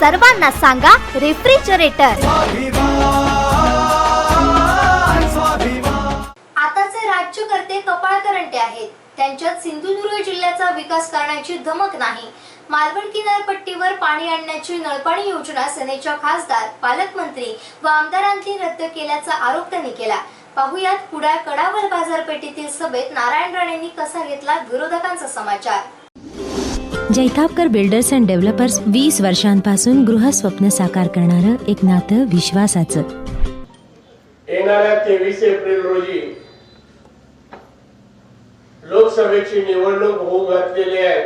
सर्वांना सांगा रेफ्रिजरेटर. आताचे राज्यकर्ते कपाळकरंटे आहेत. त्यांच्यात सिंधुदुर्ग जिल्ह्याचा विकास करण्याची धमक नाही. मालवण किनारपट्टीवर पाणी आणण्याची नळपाणी योजना सेनेच्या खासदार पालकमंत्री व आमदारांनी रद्द केल्याचा आरोप त्यांनी केला. पाहुयात कुडाळ कडावर बाजारपेठेतील सभेत नारायण राणेंनी कसा घेतला विरोधकांचा समाचार. जैतापकर बिल्डर्स अँड डेव्हलपर्स वीस वर्षांपासून गृहस्वप्न साकार करणारं एक नातं विश्वासाचं. येणाऱ्या तेवीस एप्रिल रोजी लोकसभेची निवडणूक होऊ घातलेली आहे.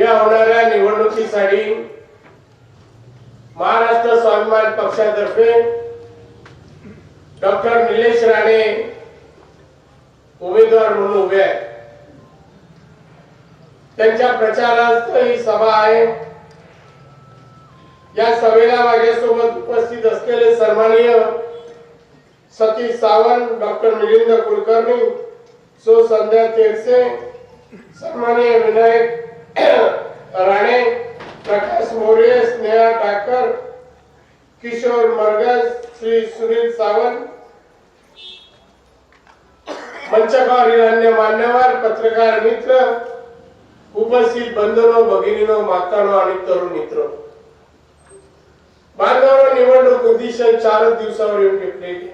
या होणाऱ्या निवडणुकीसाठी महाराष्ट्र स्वाभिमान पक्षातर्फे डॉक्टर निलेश राणे उमेदवार म्हणून उभे आहेत. त्यांच्या प्रचारार्थ ही सभा आहे. या सभेला माझ्यासोबत उपस्थित असलेले सन्माननीय सतीश सावंत डॉक्टर मिलिंद कुलकर्णी सो संध्या तेरसे सन्माननीय विनायक राणे प्रकाश मोरे स्नेहा ठाकर किशोर मरगज श्री सुनील सावंत मंचकावरील मान्यवर पत्रकार मित्र उपस्थित बंधनो भगिनीनो मातानो आणि तरुण मित्र. बांधवांना निवडणूक उद्दिष्ट चारच दिवसावर येऊन घेतलेली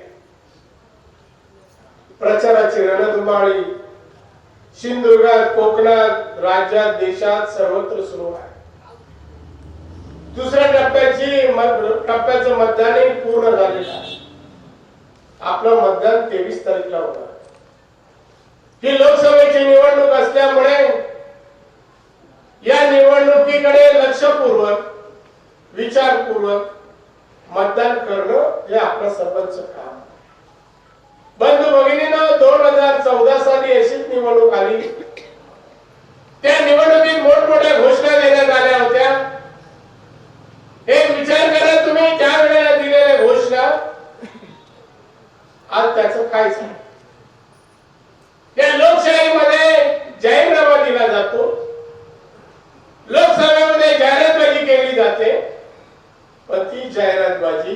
प्रचाराची रणधुमाळी. सिंधुदुर्गात कोकणात राज्यात देशात सर्वत्र सुरू आहे. दुसऱ्या टप्प्याची टप्प्याचं मतदानही पूर्ण झालेलं आहे. आपलं मतदान तेवीस तारखेला होणार ही लोकसभेची निवडणूक असल्यामुळे या निवडणुकीकडे लक्षपूर्वक विचारपूर्वक मतदान करणं हे आपलं सर्वांचं काम बंधू भगिनीनं दोन हजार चौदा साली अशीच निवडणूक आली. त्या निवडणुकीत मोठमोठ्या घोषणा देण्यात आल्या होत्या. हे विचार करा तुम्ही त्या वेळेला दिलेल्या घोषणा. आज त्याच काय झालं या लोकशाहीमध्ये जाहीरनामा दिला जातो. लोकसभेमध्ये जाहिरातबाजी केली जाते पण ती जाहिरातबाजी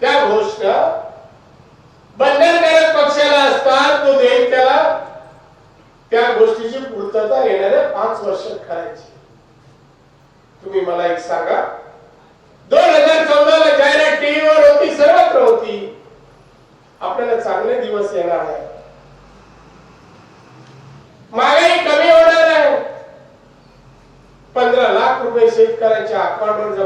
त्या गोष्ट बंधनकारक पक्षाला असतात तो देईल त्याला त्या गोष्टीची पूर्तता येणाऱ्या पाच वर्ष करायची. तुम्ही मला एक सांगा दोन हजार चौदा ला जाहिरात टी acorda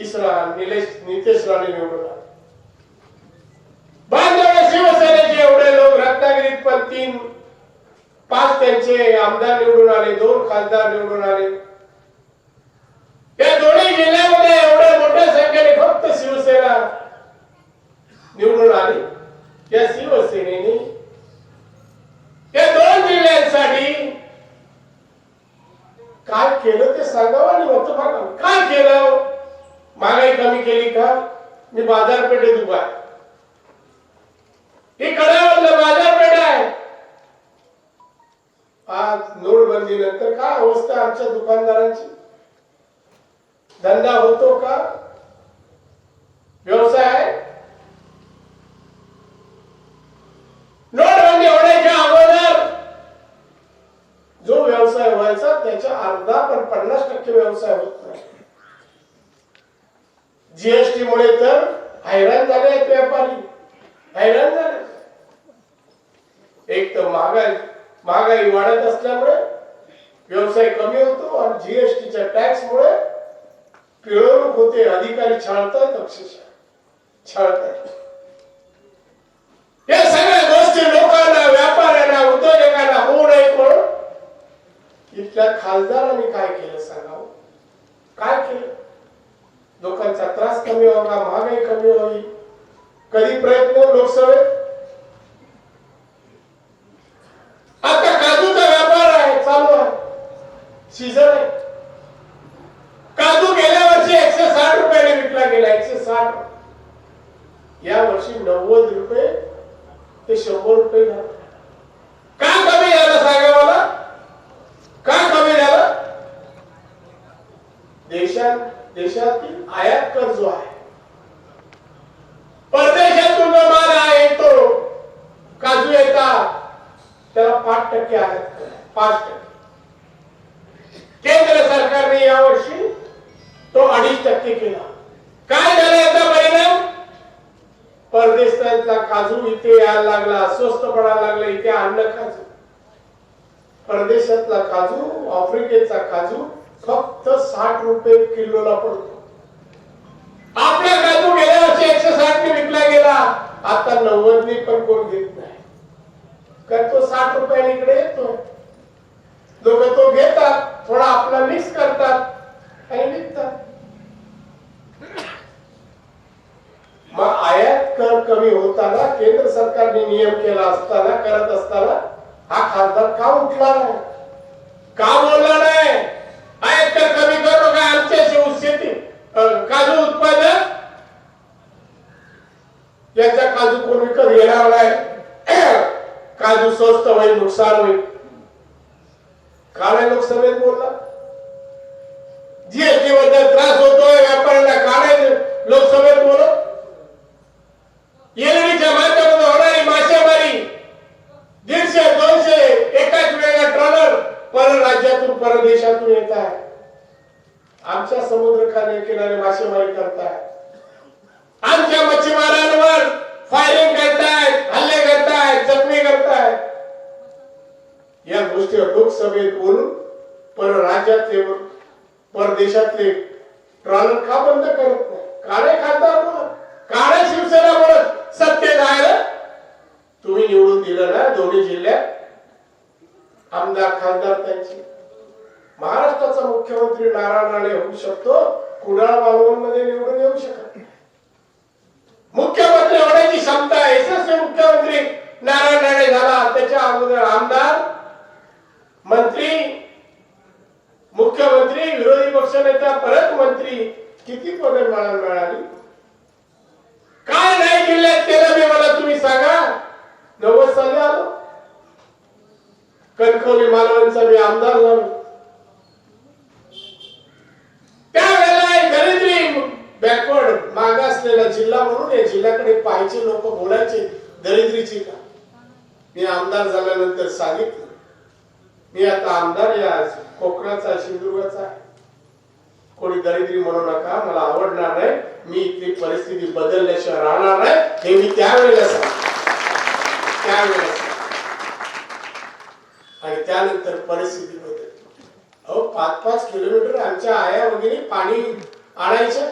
तिसरा निलेश नितेश राणे निवडून आले. बांधव शिवसेनेचे एवढे लोक रत्नागिरीत पण तीन पाच त्यांचे आमदार निवडून आले दोन खासदार निवडून आले. या दोन्ही जिल्ह्यामध्ये एवढ्या मोठ्या संख्येने फक्त शिवसेना निवडून आली. या शिवसेनेने या दोन जिल्ह्यांसाठी काय केलं ते सांगावं आणि मत काय केलं? महागाई कमी केली का? मी बाजारपेठेत उभा कडा कडावलं बाजारपेठ आहे. आज नोटबंदी नंतर काय अवस्था आमच्या दुकानदारांची? धंदा होतो का? व्यवसाय नोटबंदी होण्याच्या अगोदर जो व्यवसाय व्हायचा त्याच्या अर्धा पण पन्नास टक्के व्यवसाय होता. मुळे तर हैराण झाले आहेत व्यापारी. हैराण झाले. एक तर महागाई महागाई वाढत असल्यामुळे व्यवसाय कमी होतो आणि जीएसटीच्या टॅक्स मुळे पिळवणूक होते. अधिकारी छाळतात अक्षरशः छाळतात या सगळ्या गोष्टी लोकांना व्यापाऱ्यांना उद्योजकांना होऊ नये म्हणून इथल्या खासदारांनी काय केलं सांगावं? काय केलं? लोकांचा त्रास कमी व्हावा महागाई कमी व्हावी कधी प्रयत्न लोकसभेत? आता काजूचा व्यापार आहे चालू आहे. सीझन आहे. काजू गेल्या वर्षी एकशे साठ रुपयाने विकला गेला एकशे साठ. या वर्षी नव्वद रुपये ते शंभर रुपये झाला. का कमी झालं सांगा मला? का कमी झालं? देशात देशातील आयात कर जो आहे परदेशातून जो माल येतो काजू येतात त्याला पाच टक्के आयात पाच टक्के. केंद्र सरकारने यावर्षी तो अडीच टक्के केला. काय झालं याचा परिणाम? परदेशातला काजू इथे यायला लागला स्वस्त पडायला लागला इथे आणलं काजू परदेशातला काजू आफ्रिकेचा काजू फक्त साठ रुपये किलोला पडतो आपला काजू गेल्या वर्षी एकशे साठ ने विकला गेला आता नव्वद ने पण कोण घेत नाही कारण तो साठ रुपयाने इकडे येतोय लोक तो घेतात थोडा आपला मिक्स करतात आणि विकतात मग आयात कर कमी होताना केंद्र सरकारने नियम केला असताना करत असताना हा खासदार का उठला नाही का बोलला नाही आयात कर कमी करू का आमच्या शेऊ शेती अं, काजू उत्पादक याचा काजू कोण विकत घेणार नाही काजू स्वस्त होईल नुकसान होईल का नाही लोकसभेत बोलला जीएसटी बद्दल त्रास होतोय व्यापाऱ्यांना का नाही लोकसभेत बोलत येलडीच्या माध्यमातून होणारी मासेमारी दीडशे दोनशे एकाच वेळेला ट्रॉलर परराज्यातून परदेशातून येत आहे आमच्या समुद्र किनारे मासेमारी करताय आमच्या मच्छीमारांवर फायरिंग करतायत हल्ले करतायत जखमी करतायत या गोष्टी लोकसभेत बोलून परराज्यातले परदेशातले ट्रॉलर का बंद करत नाही काळे खासदार बोलत काळे शिवसेना बोलत सत्य जायला तुम्ही निवडून दिलं ना दोन्ही जिल्ह्यात आमदार खासदार त्यांचे महाराष्ट्राचा मुख्यमंत्री नारायण राणे होऊ शकतो कुडाळ मालवणमध्ये निवडून येऊ शकत नाही. मुख्यमंत्री होण्याची क्षमता आहे. यशस्वी मुख्यमंत्री नारायण राणे झाला त्याच्या अगोदर आमदार मंत्री मुख्यमंत्री विरोधी पक्षनेता परत मंत्री किती पगार मला मिळाली? काय नाही जिल्ह्यात केलं मी मला तुम्ही सांगा. नव्वद साली आलो. कणकवली मालवणचा मी आमदार झालो. त्यावेळेला दरिद्री बॅकवर्ड मागासलेला जिल्हा म्हणून या जिल्ह्याकडे पाहायचे लोक बोलायचे दरिद्रीची का? मी आमदार झाल्यानंतर सांगितलं. मी आता आमदार या कोकणाचा सिंधुदुर्गाचा आहे. कोणी दरिद्री म्हणू नका मला आवडणार नाही. मी इथली परिस्थिती बदलल्याशिवाय राहणार नाही. हे मी त्यावेळेला सांगितलं त्यावेळेला आणि त्यानंतर परिस्थिती बदल. अहो पाच पाच किलोमीटर आमच्या आया वगैरे पाणी आणायच्या.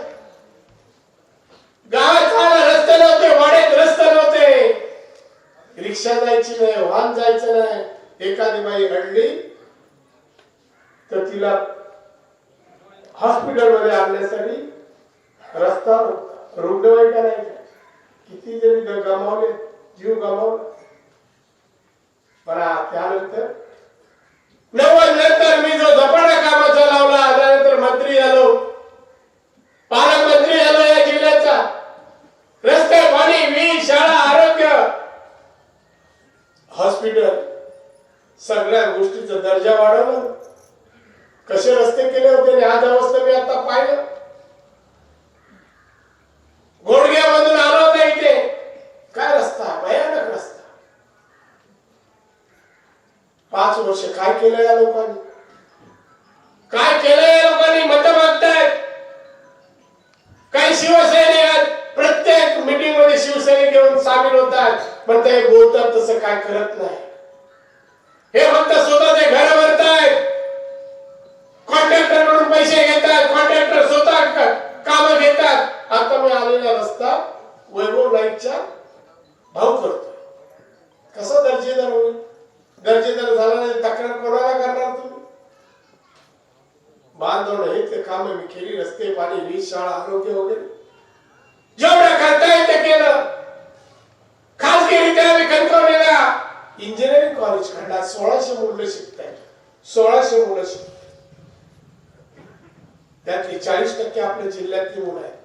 गावात रस्ते नव्हते वाड्यात रस्ते नव्हते. रिक्षा जायची नाही वाहन जायचं नाही. एखादी बाई घडली तर तिला हॉस्पिटलमध्ये आणण्यासाठी रस्ता रुग्णवाहिका नाही. किती जरी गमावले जीव गमावला. पण त्यानंतर नव्वद नंतर मी जो झपाटा कामाचा लावला त्यानंतर मंत्री आलो. पालकमंत्री आलो या जिल्ह्याचा. रस्ते पाणी वीज शाळा आरोग्य. हॉस्पिटल. सगळ्या गोष्टीचा दर्जा वाढवला. कसे रस्ते केले होते आणि आज अवस्था मी आता पाहिलं. घोडग्यामधून आलो नाही ते काय रस्ता? भयानक रस्ता. पाच वर्ष काय केलं या लोकांनी? काय केलं या लोकांनी? मत मागतायत. काही शिवसैनिक प्रत्येक मीटिंगमध्ये शिवसैनिक घेऊन सामील होतात. पण ते बोलतात तसं काय करत सोळाशे मुलं शिकतात त्यातली चाळीस टक्के आपल्या जिल्ह्यातली मुलं आहेत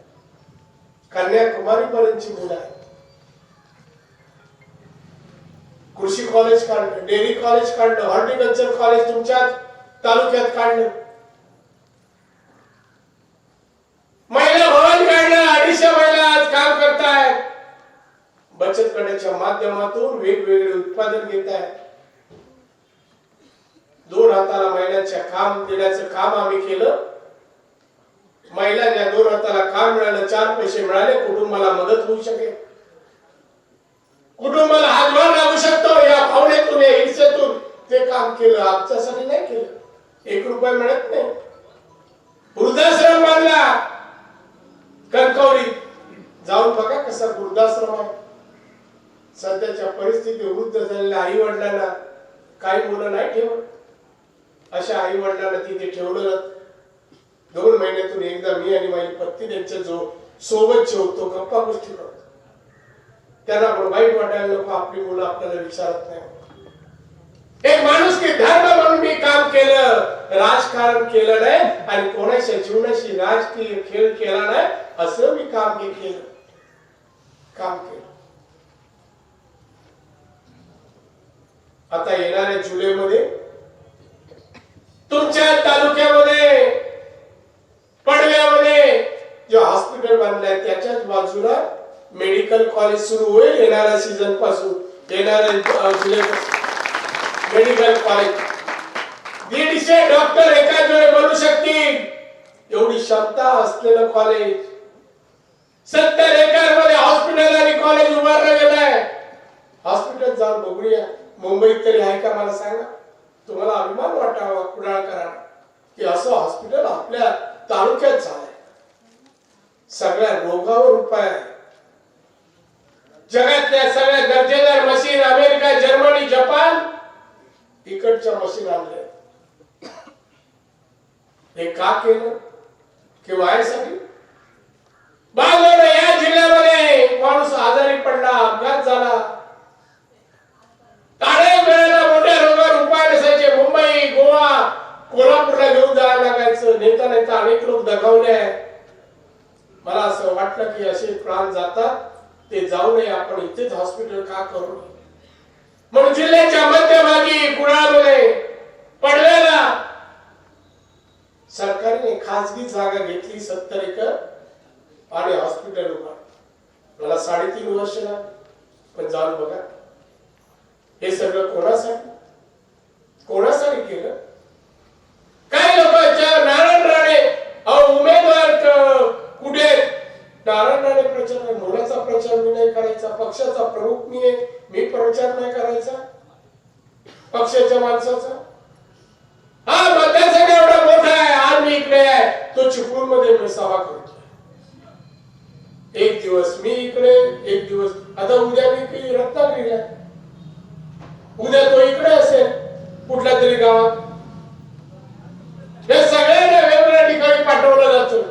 कन्याकुमारी पर्यंतची मुलं आहेत कृषी कॉलेज काढलं डेअरी कॉलेज काढलं हॉर्टिकल्चर कॉलेज तुमच्या तालुक्यात काढणं. महिला भवन काढलं अडीचशे महिला आज काम करतायत. बचत गटाच्या माध्यमातून वेगवेगळे उत्पादन घेत आहेत दोन हाताला महिलांच्या काम देण्याचं काम आम्ही केलं. महिलांना दोन हाताला काम मिळालं चार पैसे मिळाले कुटुंबाला मदत होऊ शकेल. कुटुंबाला हातभार लागू शकतो या भावनेतून या हिंसेतून ते काम केलं आमच्यासाठी नाही केलं. एक रुपया मिळत नाही. वृद्धाश्रम बांधला. कणकवली जाऊन बघा कसा वृद्धाश्रम आहे. सध्याच्या परिस्थिती वृद्ध झालेल्या आई वडिलांना काही मुलं नाही ठेवत. अशा आई वडिलांना तिथे ठेवलं दोन महिन्यातून एकदा मी आणि माझी पत्नी त्यांच्या जो सोबत जेवतो गप्पा गोष्टी करतो. त्यांना पण वाईट वाटायला नको आपली मुलं आपल्याला विचारत नाही. एक माणूस की धर्म म्हणून मी काम केलं राजकारण केलं नाही आणि कोणाच्या जीवनाशी राजकीय खेळ केला नाही असं मी काम केलं. काम केलं. आता येणाऱ्या जुलैमध्ये तुमच्या तालुक्यामध्ये पडव्यामध्ये जे हॉस्पिटल बांधलंय त्याच्याच बाजूला मेडिकल कॉलेज सुरू होईल येणाऱ्या सीझनपासून. येणाऱ्या मेडिकल कॉलेज दीडशे डॉक्टर एकाच वेळी बनू शकतील. एवढी क्षमता असलेलं कॉलेज सत्तर एकरमध्ये हॉस्पिटल आणि कॉलेज उभारलं गेलंय. हॉस्पिटल जाऊन बघूया. मुंबईत तरी आहे का मला सांगा. तुम्हाला अभिमान वाटावा कुडाळकरांना की असं हॉस्पिटल आपल्या तालुक्यात झालंय. सगळ्या रोगावर उपाय आहे. जगातल्या सगळ्या दर्जेदार मशीन अमेरिका जर्मनी जपान इकडच्या मशीन आणल्या हे का केलं? किंवा यासाठी बाजूला या जिल्ह्यामध्ये माणूस आजारी पडला अपघात झाला काळे वेळेला मोठ्या रोगावर उपाय नसायचे मुंबई गोवा कोल्हापूरला घेऊन जायला लागायचं. नेता नेता अनेक लोक दगावले आहेत. मला असं वाटलं की असे प्राण जातात. ते जाऊ नये. आपण इथेच हॉस्पिटल का करू म्हणून जिल्ह्याच्या मध्यभागी कुणामुळे पडलेला सरकारने खासगी जागा घेतली सत्तर एकर आणि हॉस्पिटल उभा मला साडेतीन वर्ष पण जाऊन बघा. हे सगळं कोणासाठी? कोणासाठी केलं? काही लोकांच्या नारायण राणे अहो उमेदवार कुठे नारायण राणे प्रचार नाही मुलाचा प्रचार मी नाही करायचा पक्षाचा प्रमुख मी आहे. मी प्रचार नाही करायचा. पक्षाच्या माणसाचा. हा मतदारसंघ एवढा मोठा आहे आज मी इकडे आहे. तो चिपळूणमध्ये मी सभा करतो एक दिवस मी इकडे एक दिवस आता उद्या मी की रत्नागिरीला उद्या तो इकडे असेल कुठल्या तरी गावात. हे सगळ्यांना वेगवेगळ्या ठिकाणी पाठवलं जातो.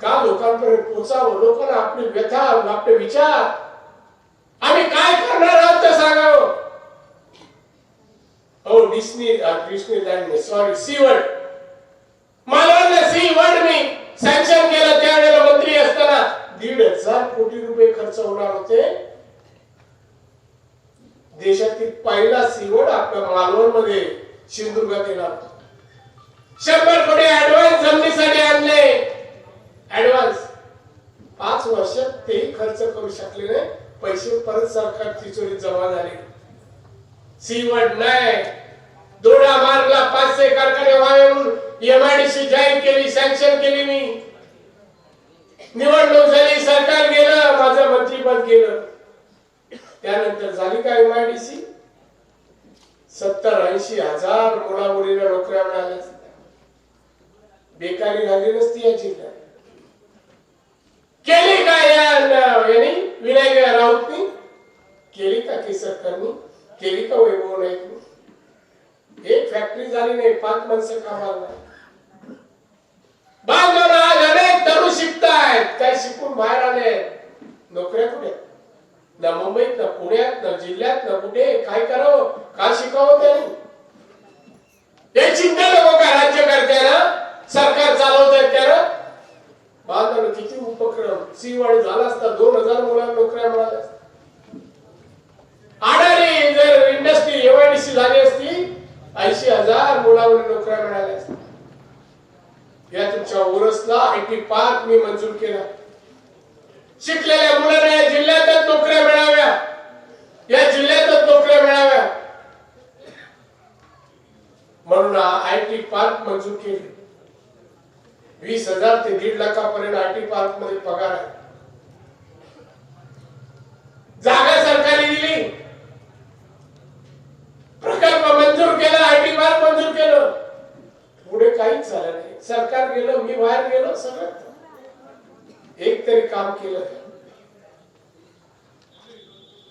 का लोकांपर्यंत पोचावं लोकांना आपली व्यथा आपले विचार. आम्ही काय करणार आहोत ते सांगावं. हो Disney Disneyland sorry sea world मला सी वर्ल्ड मी सँक्शन केलं. त्यावेळेला मंत्री असताना दीड हजार कोटी रुपये खर्च होणार होते. देशातील पहिला सीवड आपल्या मालवणमध्ये सिंधुदुर्गात येणार होता. शंभर कोटी ऍडव्हान्स जमिनीसाठी आणले. ऍडव्हान्स पाच वर्षात तेही खर्च करू शकले नाही. पैसे परत सरकार तिजोरीत जमा झाले. सीवड नाही दोडा मार्गला पाचशे कारखाने व्हावे म्हणून एमआयडीसी जाहीर केली सँक्शन केली मी. निवडणूक झाली सरकार गेलं माझं मंत्रीपद गेलं. त्यानंतर झाली का एमआयडीसी सत्तर ऐंशी हजार मुला मुलीला नोकऱ्या मिळाल्या. बेकारी झाली नसती या जिल्ह्यात केली का यांनी? विनायक राऊतनी? केली का केसरकरनी? केली का वैभव नाईकनी? एक फॅक्टरी झाली नाही पाच माणसं कामाला नाही बांधवला आज अनेक तरुण शिकतायत काही शिकून बाहेर आले. नोकऱ्या कुठे? ना मुंबईत ना पुण्यात ना जिल्ह्यात ना कुठे? काय करावं? का शिकावं त्यांनी हे चिंता नको का राज्यकर्त्याला सरकार चालवत त्याला बांधवलं किती उपक्रम सीवाडी झाला असता दोन हजार मुलांना नोकऱ्या मिळाल्या असत्या. आडारी जर इंडस्ट्री एमआयडीसी झाली असती ऐंशी हजार मुलांना नोकऱ्या मिळाल्या असत्या. या तुमच्या ओरसला आय टी पार्क मी मंजूर केला. शिकलेल्या मुलांना या जिल्ह्यातच नोकऱ्या मिळाव्या. या जिल्ह्यातच नोकऱ्या मिळाव्या. म्हणून आय टी पार्क मंजूर केली. वीस हजार ते दीड लाखापर्यंत आय पार्कमध्ये पगार आहे. जागा सरकारी दिली. प्रकल्प मंजूर केला आयटी पार्क मंजूर केलं. पुढे काहीच झालं नाही. सरकार गेलं मी बाहेर गेलो सगळं. एक तरी काम केलं.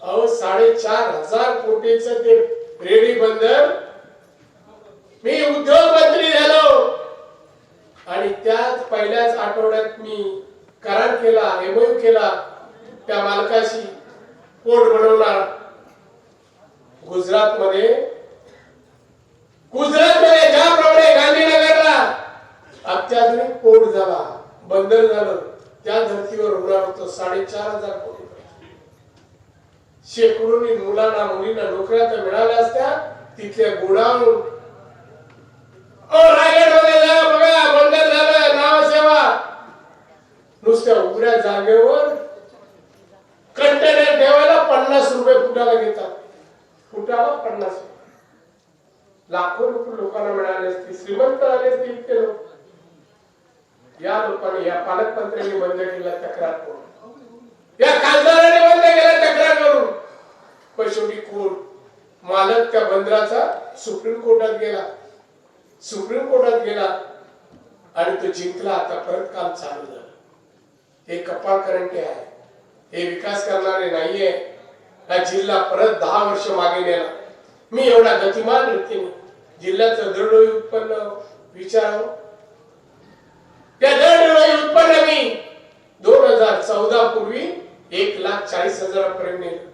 अहो साडेचार हजार कोटीच ते रेडी बंदर. मी उद्योग मंत्री झालो. आणि त्याच पहिल्याच आठवड्यात मी करार केला एमओयू केला त्या मालकाशी पोट बनवणार. गुजरात मध्ये गुजरात मध्ये ज्याप्रमाणे गांधीनगरला अत्याधुनिक पोर्ट झाला बंदर झालं त्या धर्तीवर होणार होतं साडेचार हजार कोटी शेकडोनी मुलांना मुलींना नोकऱ्या तर मिळाल्या असत्या तिथल्या गोडाऊन रायगडमध्ये जा बघा बंदर झालं नावसेवा नुसत्या उघड्या जागेवर कंटेनर ठेवायला पन्नास रुपये फुटाला घेतात. फुटाला पन्नास रुपये. लाखो रुपये लोकांना मिळाले असतील श्रीमंत आले असतील इतके लोक. या लोकांनी या पालकमंत्र्यांनी बंद केला तक्रार करून. या खासदाराने बंद केला तक्रार करून. पण शेवटी कोण? मालक त्या बंदराचा सुप्रीम कोर्टात गेला. सुप्रीम कोर्टात गेला आणि तो जिंकला. आता परत काम चालू झालं. हे कपाळ करंटे आहे. हे विकास करणारे नाहीये. हा जिल्हा परत दहा वर्ष मागे नेला. मी एवढा गतिमान रीतीने जिल्ह्याचं दरडोई उत्पन्न विचार त्या दरडोई उत्पन्न मी दोन हजार चौदा पूर्वी एक लाख चाळीस हजारापर्यंत नेलं.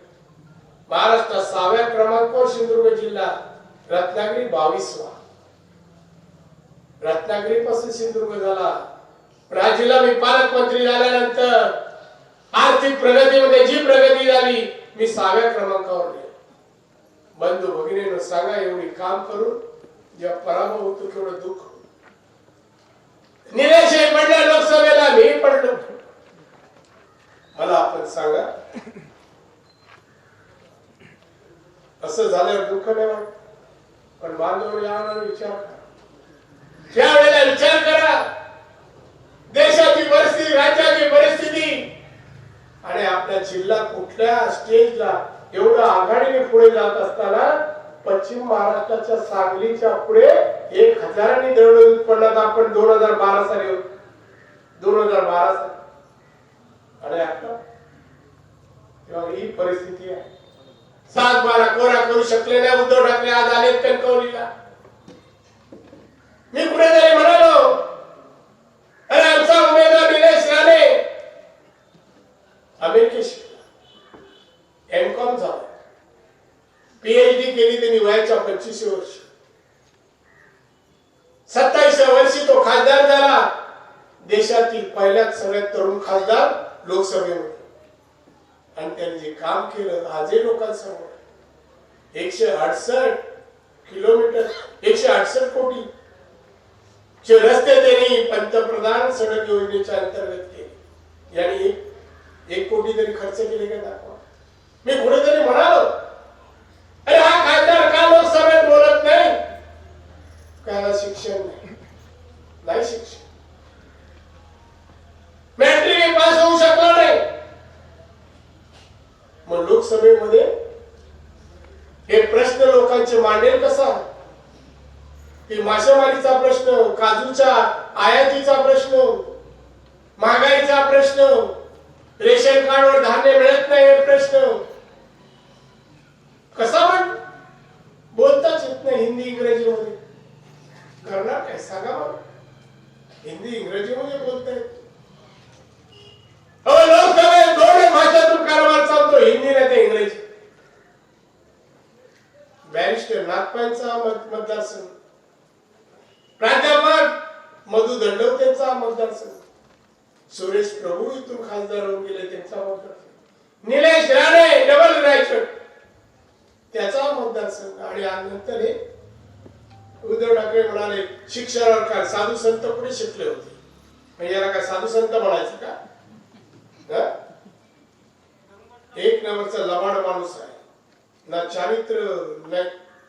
महाराष्ट्रात सहाव्या क्रमांकावर सिंधुदुर्ग जिल्हा रत्नागिरी बावीसवा. रत्नागिरी पासून सिंधुदुर्ग झाला. राजीला मी पालकमंत्री झाल्यानंतर आर्थिक प्रगतीमध्ये जी प्रगती झाली मी सहाव्या क्रमांकावर गेलो. बंधू भगिनीनं सांगा एवढी काम करून जेव्हा पराभव होतो केवढं दुःख. निराशे पडल्या लोकसभेला मी पडलो. मला आपण सांगा. असं झाल्यावर दुःख नाही वाटत. पण बांधव यावर विचार करा. त्यावेळेला विचार करा. देशाची परिस्थिती राज्याची परिस्थिती. आणि आपला जिल्हा कुठल्या स्टेजला एवढं आघाडीने पुढे जात असताना पश्चिम महाराष्ट्राच्या सांगलीच्या पुढे एक हजारांनी दरड उत्पन्नात आपण दोन हजार बारा साली होतो. दोन हजार बारा साली. आणि आता? तेव्हा ही परिस्थिती आहे. सात बारा कोरा करू शकले नाही उद्धव ठाकरे आज आले कणकवलीला. मी कुठेतरी म्हणालो अरे आमचा उमेदवार निलेश राणे. अमेरिकेशी एम कॉम झाला. पीएचडी केली त्यांनी वयाच्या पंचवीस वर्ष. सत्तावीसव्या वर्षी तो खासदार झाला. देशातील पहिल्याच सगळ्यात तरुण खासदार लोकसभेमध्ये. आणि त्यांनी जे काम केलं आजही लोकांसमोर. एकशे अडसष्ट किलोमीटर एकशे अडसष्ट कोटी जे रस्ते त्यांनी पंतप्रधान सडक योजनेच्या अंतर्गत केले. यांनी एक- एक कोटी तरी खर्च केले का दाखवा. मी कुठेतरी म्हणालो अरे हा खासदार का लोकसभेत बोलत नाही त्याला शिक्षण नाही नाही शिक्षण मॅट्रिक पास होऊ शकला नाही मग लोकसभेमध्ये हे प्रश्न लोकांचे मांडेल कसा की मासेमारीचा प्रश्न काजूच्या आयातीचा प्रश्न महागाईचा प्रश्न रेशन कार्डवर धान्य मिळत नाही हे प्रश्न कसा म्हण बोलताच येत नाही हिंदी इंग्रजीमध्ये करणार काय सांगा मला हिंदी इंग्रजीमध्ये बोलतायत अहो लोकसभेत दोन भाषातून कारभार चालतो हिंदी नाही ते इंग्रजी बॅरिस्टर नागपांचा मत- मतदारसंघ प्राध्यापक मधु दंडवतेचा मतदारसंघ. सुरेश प्रभू इथून खासदार होऊन गेले त्यांचा मतदारसंघ. निलेश राणे डबल रायचड त्याचा मतदारसंघ. आणि नंतर हे उद्धव ठाकरे म्हणाले शिक्षणावर काय साधू संत कुठे शिकले होते? म्हणजे याला काय साधू संत म्हणायचं का? एक नंबरचा लबाड माणूस आहे. ना चारित्र ना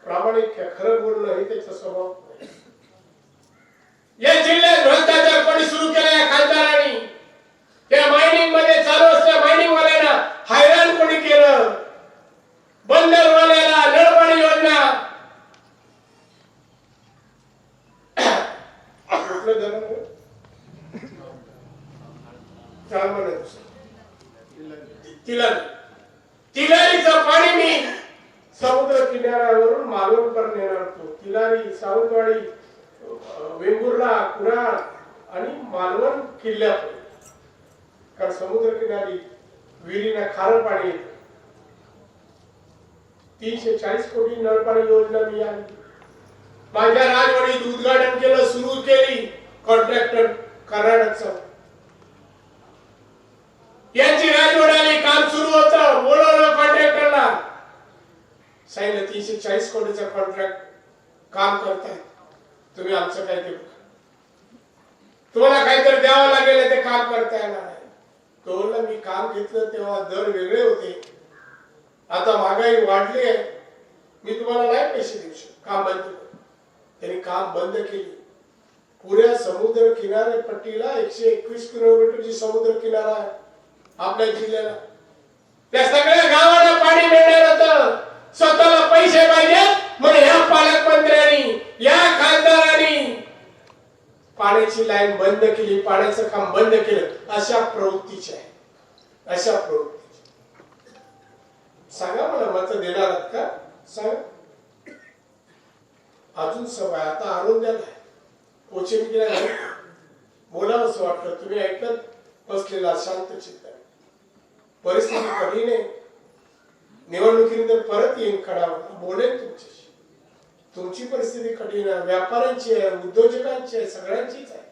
प्रामाणिक खरं बोलणं हे त्याचा स्वभाव. या जिल्ह्यात भ्रष्टाचार कोणी सुरू केला या खासदारांनी? त्या मायनिंगमध्ये चालू असल्या मायनिंग वाल्यांना हैराण कोणी केलं? बंदरवाल्याला नळपाणी योजना. तिलारीचं पाणी मी समुद्र किनाऱ्यावरून मालवणपर्यंत नेणार होतो. तिलारी सावंतवाडी वेंगुर्ला कुडाळ आणि मालवण किल्ल्यात. कारण समुद्र किनारी विहिरीना खारं पाणी येत. तीनशे चाळीस कोटी नळपाणी योजना मी आणली. माझ्या राजवाडीत उद्घाटन केलं सुरू केली कॉन्ट्रॅक्टर कर्नाटकचं यांची राजवड आली काम सुरू होतं बोलवलं कॉन्ट्रॅक्टरला. सांगितलं तीनशे चाळीस कोटीचा कॉन्ट्रॅक्ट काम करतायत. तुम्ही आमचं काय ते तुम्हाला काहीतरी द्यावं लागेल ते काम करता येणार आहे. तो मी काम घेतलं तेव्हा दर वेगळे होते. आता महागाई वाढली आहे. मी तुम्हाला नाही पैसे देऊ शकतो. काम बंद कर. त्यांनी काम बंद केली. पुऱ्या समुद्र किनारे पट्टीला एकशे एकवीस किलोमीटरची समुद्र किनारा आहे. आपल्या जिल्ह्याला. त्या सगळ्या गावाला पाणी मिळणार होतं. स्वतःला पैसे पाहिजे मग या पालकमंत्र्यांनी या खासदारांनी पाण्याची लाईन बंद केली पाण्याचं काम बंद केलं अशा प्रवृत्तीचे आहे अशा प्रवृत्तीचे सांगा मला मत देणार का? सांगा. अजून सवय आता आणून द्या कोचिंग गेला बोलावं असं वाटलं तुम्ही ऐकत बसलेला शांत चित्त परिस्थिती कठीण आहे. निवडणुकीनंतर परत येईन खडा बोलेन तुमच्याशी. तुमची परिस्थिती कठीण आहे. व्यापाऱ्यांची आहे उद्योजकांची आहे सगळ्यांचीच आहे.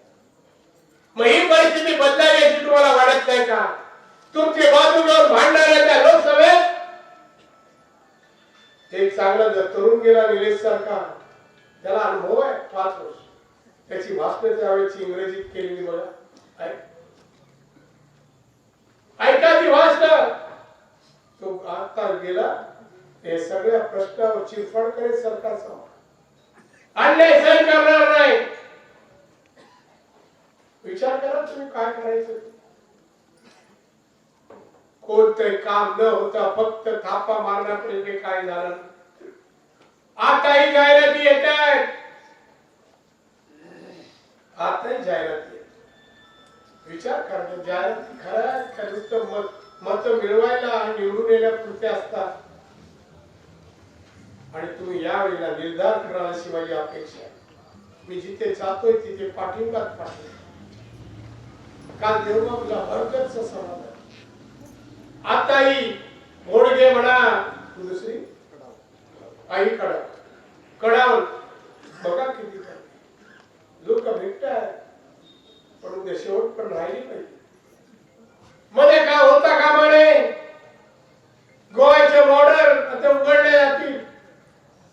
मग ही परिस्थिती बदलावी याची तुम्हाला वाटत नाही का? तुमचे बाजू भांडणाऱ्या त्या लोकसभेत? ते चांगला जर तरुण गेला निलेश सारखा त्याला अनुभव आहे पाच वर्ष. त्याची भाषण त्यावेळेची इंग्रजीत केलेली मला. ऐक. ऐका ती भाषण. तो आता गेला हे सगळ्या प्रश्नावर चिरफाड करेल सरकार अन्याय सहन करणार नाही. विचार करा तुम्ही काय करायचं. ते. कोणतंही काम न होता फक्त थापा मारण्यापर्यंत काय झालं आताही जाहिराती येत आहेत आताही जाहिराती येत विचार करतो जाहिराती खरं आहेत मत मत मिळवायला आणि निवडून येण्यापुरते असतात. आणि तुम्ही यावेळेला निर्धार करा अशी माझी अपेक्षा आहे. मी जिथे जातोय तिथे पाठिंबाच पाठवतो. काल देवबाबूला भरकतच समाज आहे आताही मोडगे म्हणा दुसरी? आई कडा कडावून बघा किती लोक भेटतात पण उद्या शेवट पण राहिली पाहिजे मध्ये काय होता का म्हणे गोव्याचे बॉर्डर आता उघडले जातील.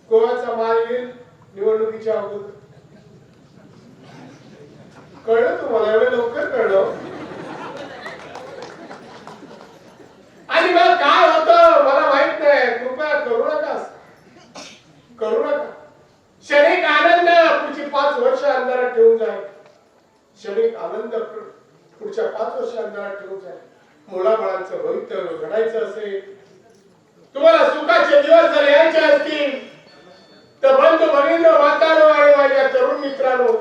गोव्याचा माल येईल निवडणुकीच्या अगोदर? कळलं तुम्हाला? एवढं लवकर कळलं? आणि मला काय होतं? मला माहीत नाही. कृपया करू नका करू नका. क्षणिक आनंद पुढची पाच वर्ष अंधारात ठेवून जाईल. क्षणिक आनंद पुढच्या पाच वर्ष अंधारात ठेवून जाईल. मुलाबाळांचं भवितव्य घडायचं असेल. तुम्हाला दिवस जर यायचे असतील तर बंद भगिनी वातारो आणि माझ्या तरुण मित्रांनो.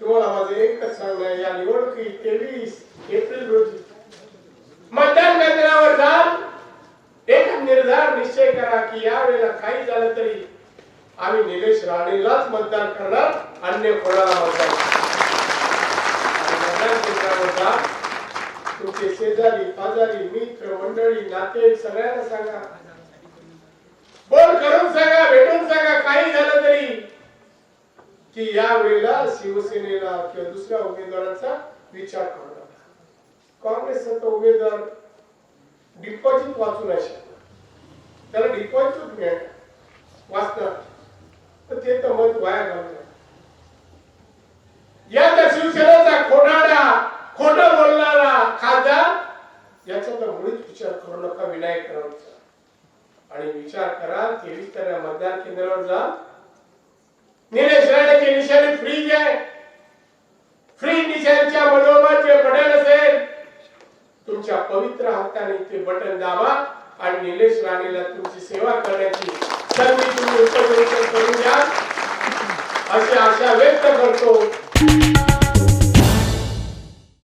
तुम्हाला माझं एकच सांगणं आहे, या निवडणुकीत तेवीस एप्रिल रोजी मतदान केंद्रावर जा एक निर्धार निश्चय करा की या वेळेला काही झालं तरी आम्ही निलेश राणेलाच मतदान करणार अन्य कोणाला मतदान मतदान केंद्रावर जा. तुमचे शेजारी पाजारी मित्र मंडळी नाते सगळ्यांना सांगा. फोन करून सांगा भेटून सांगा काही झालं तरी. की या वेळेला शिवसेनेला किंवा दुसऱ्या उमेदवारांचा विचार करू नका. काँग्रेसचा उमेदवार डिपॉझिट वाचू नाही शकत त्याला डिपॉझिट मिळणार वाचणार. तर ते तर मत वाया घालणार. या त्या शिवसेनेचा खोटाडा खोट बोलणारा खासदार याचा तर मुळीच विचार करू नका विनायक राऊतचा आणि विचार करा तेवीस तारखेला मतदान केंद्रावर जा निलेश राणेची निशाणी फ्रीज आहे. फ्री निशाणीच्या मनोमत जे बटन असेल. तुमच्या पवित्र हाताने ते बटन दाबा आणि निलेश राणेला तुमची सेवा करण्याची संधी तुम्ही उपयोग करून द्या. अशी आशा व्यक्त करतो.